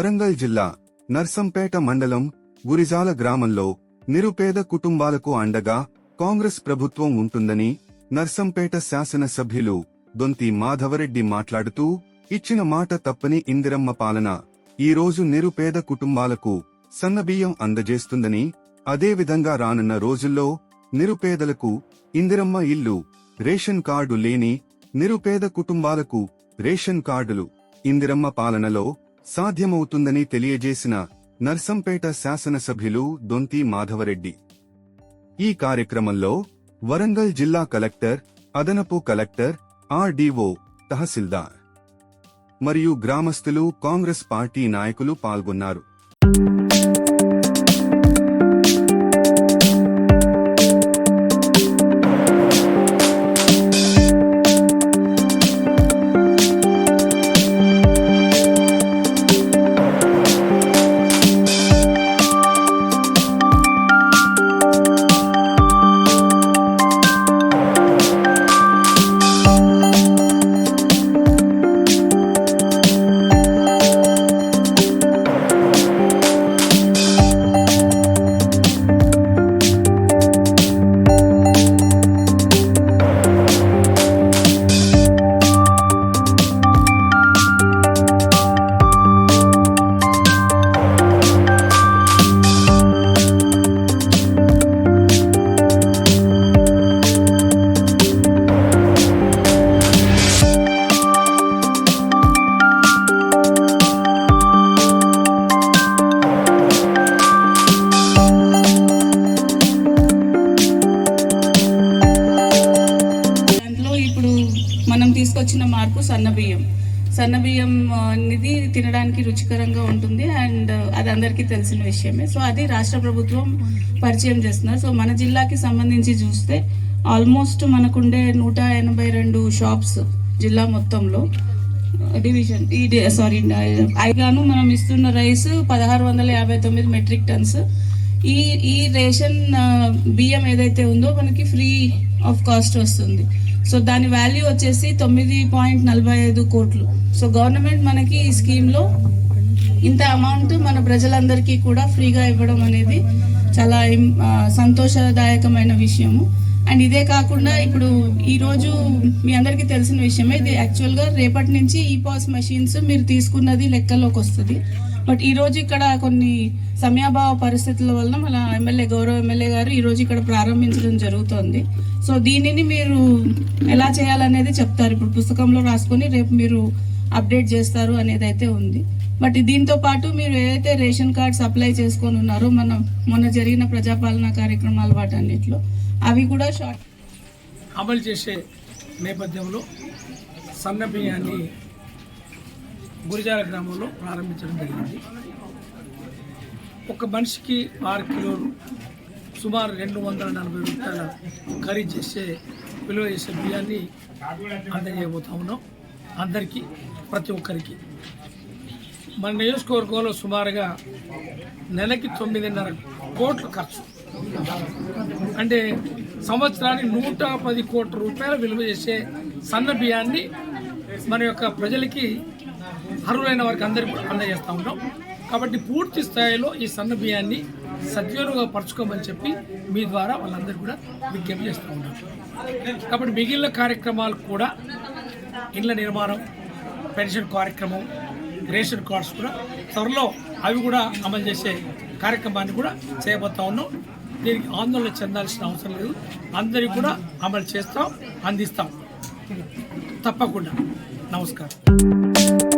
వరంగల్ జిల్లా నర్సంపేట మండలం గురిజాల గ్రామంలో నిరుపేద కుటుంబాలకు అండగా కాంగ్రెస్ ప్రభుత్వం ఉంటుందని నర్సంపేట శాసనసభ్యులు దొంతి మాధవరెడ్డి మాట్లాడుతూ ఇచ్చిన మాట తప్పని ఇందిరమ్మ పాలన ఈ రోజు నిరుపేద కుటుంబాలకు సన్నబియ్యం అందజేస్తుందని అదేవిధంగా రానున్న రోజుల్లో నిరుపేదలకు ఇందిరమ్మ ఇల్లు రేషన్ కార్డు లేని నిరుపేద కుటుంబాలకు రేషన్ కార్డులు ఇందిరమ్మ పాలనలో సాధ్యమవుతుందని తెలియజేసిన నర్సంపేట శాసనసభ్యులు దొంతి మాధవరెడ్డి. ఈ కార్యక్రమంలో వరంగల్ జిల్లా కలెక్టర్ అదనపు కలెక్టర్ ఆర్డీఓ తహసీల్దార్ మరియు గ్రామస్తులు కాంగ్రెస్ పార్టీ నాయకులు పాల్గొన్నారు. వచ్చిన మార్పు సన్నబియ్యం సన్నబియ్యం అనేది తినడానికి రుచికరంగా ఉంటుంది అండ్ అది అందరికీ తెలిసిన విషయమే. సో అది రాష్ట్ర ప్రభుత్వం పరిచయం చేస్తున్నారు. సో మన జిల్లాకి సంబంధించి చూస్తే ఆల్మోస్ట్ మనకుండే నూట ఎనభై రెండు షాప్స్ జిల్లా మొత్తంలో. డివిజన్ ఈ సారీ అయిగాను మనం ఇస్తున్న రైస్ పదహారు వందల యాభై తొమ్మిది మెట్రిక్ టన్స్. ఈ ఈ రేషన్ బియ్యం ఏదైతే ఉందో మనకి ఫ్రీ ఆఫ్ కాస్ట్ వస్తుంది. సో దాని వాల్యూ వచ్చేసి తొమ్మిది పాయింట్ నలభై ఐదు కోట్లు. సో గవర్నమెంట్ మనకి ఈ స్కీమ్లో ఇంత అమౌంట్ మన ప్రజలందరికీ కూడా ఫ్రీగా ఇవ్వడం అనేది చాలా సంతోషదాయకమైన విషయము. అండ్ ఇదే కాకుండా ఇప్పుడు ఈరోజు మీ అందరికీ తెలిసిన విషయమే ఇది యాక్చువల్గా రేపటి నుంచి ఈ పాస్ మెషిన్స్ మీరు తీసుకున్నది లెక్కలోకి వస్తుంది. బట్ ఈరోజు ఇక్కడ కొన్ని సమయాభావ పరిస్థితుల వలన మన ఎమ్మెల్యే గౌరవ ఎమ్మెల్యే గారు ఈరోజు ఇక్కడ ప్రారంభించడం జరుగుతోంది. సో దీనిని మీరు ఎలా చేయాలనేది చెప్తారు. ఇప్పుడు పుస్తకంలో రాసుకొని రేపు మీరు అప్డేట్ చేస్తారు అనేది అయితే ఉంది. బట్ దీంతో పాటు మీరు ఏదైతే రేషన్ కార్డ్స్ అప్లై చేసుకొని ఉన్నారో మన మొన్న జరిగిన ప్రజాపాలన కార్యక్రమాల వాటన్నిటిలో అవి కూడా షార్ట్ అమలు చేసే నేపథ్యంలో సన్న బియ్యాన్ని గురిజాల గ్రామంలో ప్రారంభించడం జరిగింది. ఒక మనిషికి ఆరు కిలోలు సుమారు రెండు వందల నలభై రూపాయల ఖరీ చేసే విలువ చేసే బియ్యాన్ని అందజేయబోతా ఉన్నాం. అందరికీ ప్రతి ఒక్కరికి. మన నియోజకవర్గంలో సుమారుగా నెలకి తొమ్మిదిన్నర కోట్ల ఖర్చు. అంటే సంవత్సరానికి నూట పది కోట్ల రూపాయలు విలువ చేసే సన్న బియ్యాన్ని మన యొక్క ప్రజలకి అర్హులైన వారికి అందరికీ అందజేస్తూ ఉంటాం కాబట్టి పూర్తి స్థాయిలో ఈ సన్న బియ్యాన్ని సద్వినియోగపరచుకోమని చెప్పి మీ ద్వారా వాళ్ళందరూ కూడా విజ్ఞప్తి చేస్తూ ఉన్నారు. కాబట్టి మిగిలిన కార్యక్రమాలు కూడా ఇళ్ళ నిర్మాణం పెన్షన్ కార్యక్రమం రేషన్ కార్డ్స్ కూడా త్వరలో అవి కూడా అమలు చేసే కార్యక్రమాన్ని కూడా చేయబోతా ఉన్నాం. దీనికి ఆందోళన చెందాల్సిన అవసరం లేదు. అందరికీ కూడా అమలు చేస్తాం అందిస్తాం. తప్పకుండా. నమస్కారం.